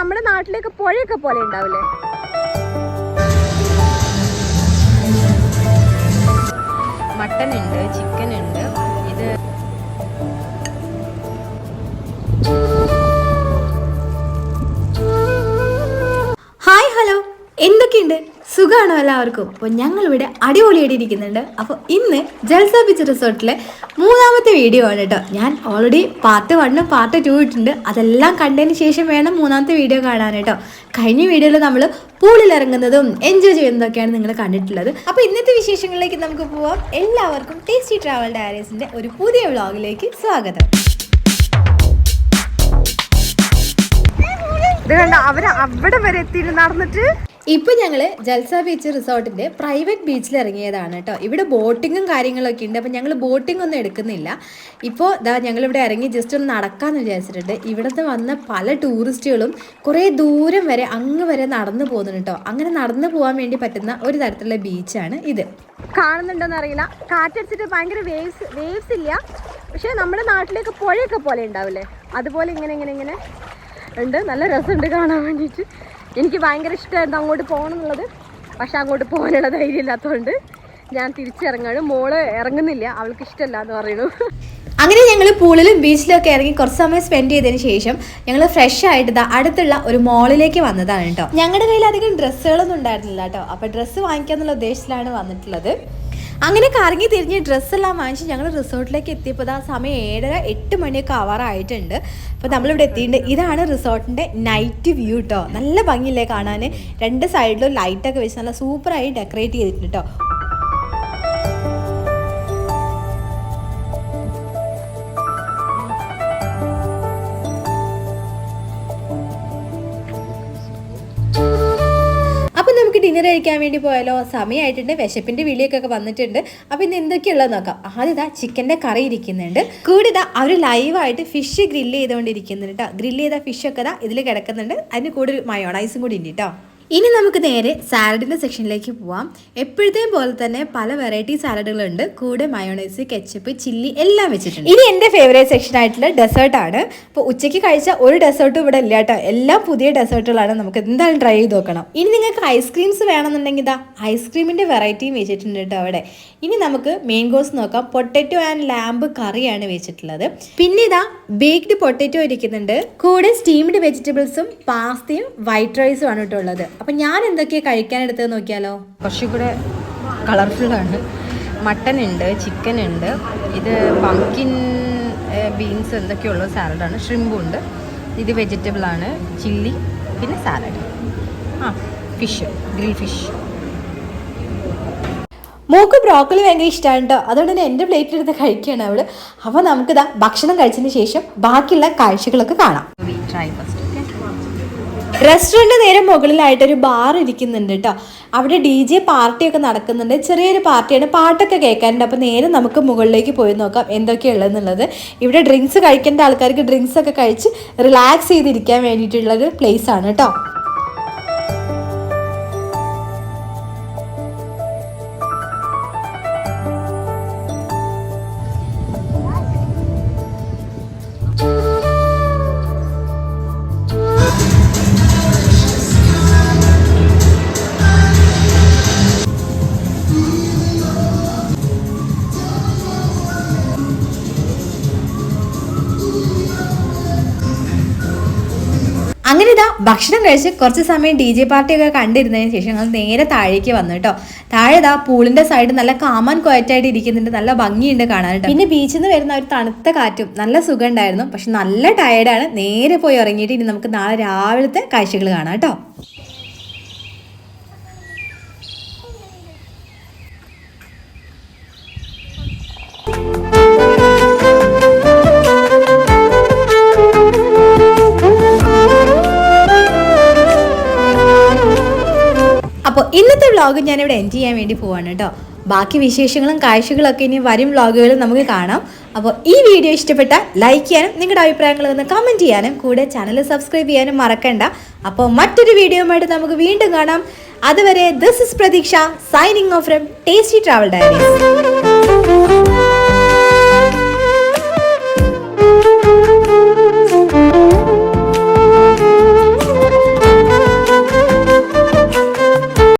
നമ്മുടെ നാട്ടിലേക്ക് പുഴയൊക്കെ പോലെ ഉണ്ടാവില്ലേ? മട്ടൻ ഉണ്ട് ചിക്കൻ ഉണ്ട് സുഖമാണോ എല്ലാവർക്കും? അപ്പോൾ ഞങ്ങളിവിടെ അടിപൊളിയായിട്ട് ഇരിക്കുന്നുണ്ട് അപ്പോൾ ഇന്ന് ജൽസ ബീച്ച് റിസോർട്ടിലെ മൂന്നാമത്തെ വീഡിയോ ആണ് കേട്ടോ. ഞാൻ ഓൾറെഡി പാർട്ട് വണ്ണും പാർട്ട് ടു ഇട്ടുണ്ട് അതെല്ലാം കണ്ടതിന് ശേഷം വേണം മൂന്നാമത്തെ വീഡിയോ കാണാൻ കേട്ടോ. കഴിഞ്ഞ വീഡിയോയിൽ നമ്മൾ പൂളിൽ ഇറങ്ങുന്നതും എൻജോയ് ചെയ്യുന്നതൊക്കെയാണ് നിങ്ങൾ കണ്ടിട്ടുള്ളത്. അപ്പോൾ ഇന്നത്തെ വിശേഷങ്ങളിലേക്ക് നമുക്ക് പോവാം. എല്ലാവർക്കും ടേസ്റ്റി ട്രാവൽ ഡയറീസിന്റെ ഒരു പുതിയ വ്ളോഗിലേക്ക് സ്വാഗതം. അവർ അവിടെ വരെ എത്തി നടന്നിട്ട്. ഇപ്പൊ ഞങ്ങൾ ജൽസ ബീച്ച് റിസോർട്ടിന്റെ പ്രൈവറ്റ് ബീച്ചിൽ ഇറങ്ങിയതാണ് കേട്ടോ. ഇവിടെ ബോട്ടിങ്ങും കാര്യങ്ങളൊക്കെ ഉണ്ട്. അപ്പൊ ഞങ്ങൾ ബോട്ടിംഗ് ഒന്നും എടുക്കുന്നില്ല. ഇപ്പോൾ ദാ ഞങ്ങൾ ഇവിടെ ഇറങ്ങി ജസ്റ്റ് ഒന്ന് നടക്കാന്ന് വിചാരിച്ചിട്ടുണ്ട്. ഇവിടുത്തെ വന്ന പല ടൂറിസ്റ്റുകളും കുറേ ദൂരം വരെ അങ്ങ് വരെ നടന്നു പോകുന്നുണ്ട് കേട്ടോ. അങ്ങനെ നടന്നു പോകാൻ വേണ്ടി പറ്റുന്ന ഒരു തരത്തിലുള്ള ബീച്ചാണ് ഇത്. കാണുന്നുണ്ടോന്ന് അറിയില്ല. കാറ്റടിച്ചിട്ട് ഭയങ്കര വേവ്സ് വേവ്സ് ഇല്ല. പക്ഷേ നമ്മുടെ നാട്ടിലേക്ക് പുഴയൊക്കെ പോലെ ഉണ്ടാവില്ലേ? അതുപോലെ ഇങ്ങനെ ഇങ്ങനെ ഇങ്ങനെ. ഉണ്ട്. നല്ല രസമുണ്ട് കാണാൻ വേണ്ടിയിട്ട്. എനിക്ക് ഭയങ്കര ഇഷ്ടമായിരുന്നു അങ്ങോട്ട് പോകണം എന്നുള്ളത് പക്ഷെ അങ്ങോട്ട് പോകാനുള്ള ധൈര്യം ഇല്ലാത്തതുകൊണ്ട് ഞാൻ തിരിച്ചിറങ്ങാണ് മോൾ ഇറങ്ങുന്നില്ല. അവൾക്ക് ഇഷ്ടമല്ല എന്ന് പറയുന്നു. അങ്ങനെ ഞങ്ങൾ പൂളിലും ബീച്ചിലും ഒക്കെ ഇറങ്ങി കുറച്ച് സമയം സ്പെൻഡ് ചെയ്തതിന് ശേഷം ഞങ്ങൾ ഫ്രഷ് ആയിട്ട് അടുത്തുള്ള ഒരു മോളിലേക്ക് വന്നതാണ് കേട്ടോ. ഞങ്ങളുടെ കയ്യിൽ അധികം ഡ്രസ്സുകളൊന്നും ഉണ്ടായിരുന്നില്ല കേട്ടോ. അപ്പോൾ ഡ്രസ്സ് വാങ്ങിക്കാന്നുള്ള ഉദ്ദേശത്തിലാണ് വന്നിട്ടുള്ളത്. അങ്ങനെ കറങ്ങി തിരിഞ്ഞ് ഡ്രസ്സെല്ലാം വാങ്ങിച്ച് ഞങ്ങൾ റിസോർട്ടിലേക്ക് എത്തിയപ്പോൾ ആ സമയം ഏഴര എട്ട് മണിയൊക്കെ ആവാറായിട്ടുണ്ട് അപ്പോൾ നമ്മളിവിടെ എത്തിയിട്ടുണ്ട്. ഇതാണ് റിസോർട്ടിന്റെ നൈറ്റ് വ്യൂ കേട്ടോ നല്ല ഭംഗിയില്ലേ കാണാൻ രണ്ട് സൈഡിലും ലൈറ്റൊക്കെ വെച്ച് നല്ല സൂപ്പറായി ഡെക്കറേറ്റ് ചെയ്തിട്ടുണ്ട് കേട്ടോ ഡിന്നർ കഴിക്കാൻ വേണ്ടി പോയാലോ? സമയമായിട്ടുണ്ട് വിശപ്പിന്റെ വിളിയൊക്കെ വന്നിട്ടുണ്ട്. അപ്പൊ ഇന്ന് എന്തൊക്കെയുള്ളത് നോക്കാം. ആദ്യം ഇതാ ചിക്കന്റെ കറി ഇരിക്കുന്നുണ്ട്. കൂടെ ഇതാ അവർ ലൈവായിട്ട് ഫിഷ് ഗ്രില്ല് ചെയ്തുകൊണ്ടിരിക്കുന്നുണ്ട് കേട്ടോ ഗ്രില്ല് ചെയ്ത ഫിഷൊക്കെ ഇതാ ഇതിൽ കിടക്കുന്നുണ്ട്. അതിന് കൂടുതൽ മയോണൈസും കൂടി ഉണ്ട് കേട്ടോ ഇനി നമുക്ക് നേരെ സാലഡിന്റെ സെക്ഷനിലേക്ക് പോവാം. എപ്പോഴത്തെയും പോലെ തന്നെ പല വെറൈറ്റി സാലഡുകളുണ്ട്. കൂടെ മയോണൈസ് കെച്ചപ്പ് ചില്ലി എല്ലാം വെച്ചിട്ടുണ്ട്. ഇനി എന്റെ ഫേവറേറ്റ് സെക്ഷൻ ആയിട്ടുള്ള ഡെസേർട്ടാണ് അപ്പോൾ ഉച്ചയ്ക്ക് കഴിച്ച ഒരു ഡെസേർട്ടും ഇവിടെ ഇല്ല കേട്ടോ. എല്ലാം പുതിയ ഡെസേർട്ടുകളാണ് നമുക്ക് എന്തായാലും ട്രൈ ചെയ്ത് നോക്കണം. ഇനി നിങ്ങൾക്ക് ഐസ്ക്രീംസ് വേണമെന്നുണ്ടെങ്കിൽ ഇതാ ഐസ്ക്രീമിന്റെ വെറൈറ്റിയും വെച്ചിട്ടുണ്ട് കേട്ടോ അവിടെ. ഇനി നമുക്ക് മെയിൻ കോഴ്സ് നോക്കാം. പൊട്ടറ്റോ ആൻഡ് ലാമ്പ് കറിയാണ് വെച്ചിട്ടുള്ളത്. പിന്നെ ഇതാ ബേക്ക്ഡ് പൊട്ടറ്റോ ഇരിക്കുന്നുണ്ട്. കൂടെ സ്റ്റീംഡ് വെജിറ്റബിൾസും പാസ്തയും വൈറ്റ് റൈസും ആണ് കേട്ടോ ഉള്ളത്. അപ്പം ഞാൻ എന്തൊക്കെയാണ് കഴിക്കാനെടുത്തത് നോക്കിയാലോ? കുറച്ചും കൂടെ ആണ്. മട്ടൻ ഉണ്ട് ചിക്കൻ ഉണ്ട് ഇത് പംകിൻ ബീൻസ് എന്തൊക്കെയുള്ള സാലഡാണ് ഷ്രിമ്പും ഉണ്ട്. ഇത് വെജിറ്റബിൾ ആണ്. ചില്ലി പിന്നെ സാലഡ് ആ ഫിഷ് ഗ്രിൽ ഫിഷ് മൂക്ക് ബ്രോക്കലി ഭയങ്കര ഇഷ്ടമാണ് കേട്ടോ അതുകൊണ്ട് തന്നെ എന്റെ പ്ലേറ്റിൽ എടുത്ത് കഴിക്കുകയാണ് അവൾ. അപ്പോൾ നമുക്കിതാ ഭക്ഷണം കഴിച്ചതിന് ശേഷം ബാക്കിയുള്ള കാഴ്ചകളൊക്കെ കാണാം. ട്രൈ ഫസ്റ്റ് റെസ്റ്റോറന്റ് നേരെ മുകളിലായിട്ടൊരു ബാർ ഇരിക്കുന്നുണ്ട് കേട്ടോ അവിടെ ഡി ജെ പാർട്ടിയൊക്കെ നടക്കുന്നുണ്ട്. ചെറിയൊരു പാർട്ടിയാണ്. പാട്ടൊക്കെ കേൾക്കാനുണ്ട്. അപ്പോൾ നേരെ നമുക്ക് മുകളിലേക്ക് പോയി നോക്കാം എന്തൊക്കെയുള്ളതെന്നുള്ളത്. ഇവിടെ ഡ്രിങ്ക്സ് കഴിക്കേണ്ട ആൾക്കാർക്ക് ഡ്രിങ്ക്സ് ഒക്കെ കഴിച്ച് റിലാക്സ് ചെയ്തിരിക്കാൻ വേണ്ടിയിട്ടുള്ളൊരു പ്ലേസ് ആണ് കേട്ടോ അങ്ങനെ ഇതാ ഭക്ഷണം കഴിച്ച് കുറച്ച് സമയം ഡി ജെ പാർട്ടിയൊക്കെ കണ്ടിരുന്നതിന് ശേഷം ഞങ്ങൾ നേരെ താഴേക്ക് വന്നു കേട്ടോ. താഴെ ഇതാ പൂളിന്റെ സൈഡ് നല്ല കാമൻ ക്വയറ്റായിട്ട് ഇരിക്കുന്നുണ്ട്. നല്ല ഭംഗിയുണ്ട് കാണാൻ പിന്നെ ബീച്ചിൽ നിന്ന് വരുന്ന ഒരു തണുത്ത കാറ്റും നല്ല സുഖം ഉണ്ടായിരുന്നു പക്ഷെ നല്ല ടയർഡാണ് നേരെ പോയി ഇറങ്ങിയിട്ട് ഇനി നമുക്ക് നാളെ രാവിലത്തെ കാഴ്ചകൾ കാണാം കേട്ടോ. വ്ളോഗ് ഞാനിവിടെ എൻഡ് ചെയ്യാൻ വേണ്ടി പോവാണ് കേട്ടോ ബാക്കി വിശേഷങ്ങളും കാഴ്ചകളൊക്കെ ഇനി വരും വ്ലോഗുകളും നമുക്ക് കാണാം. അപ്പോൾ ഈ വീഡിയോ ഇഷ്ടപ്പെട്ട ലൈക്ക് ചെയ്യാനും നിങ്ങളുടെ അഭിപ്രായങ്ങൾ ഒന്ന് കമന്റ് ചെയ്യാനും കൂടെ ചാനൽ സബ്സ്ക്രൈബ് ചെയ്യാനും മറക്കണ്ട. അപ്പോൾ മറ്റൊരു വീഡിയോയുമായിട്ട് നമുക്ക് വീണ്ടും കാണാം. അതുവരെ this is Pratheeksha signing off from tasty travel diaries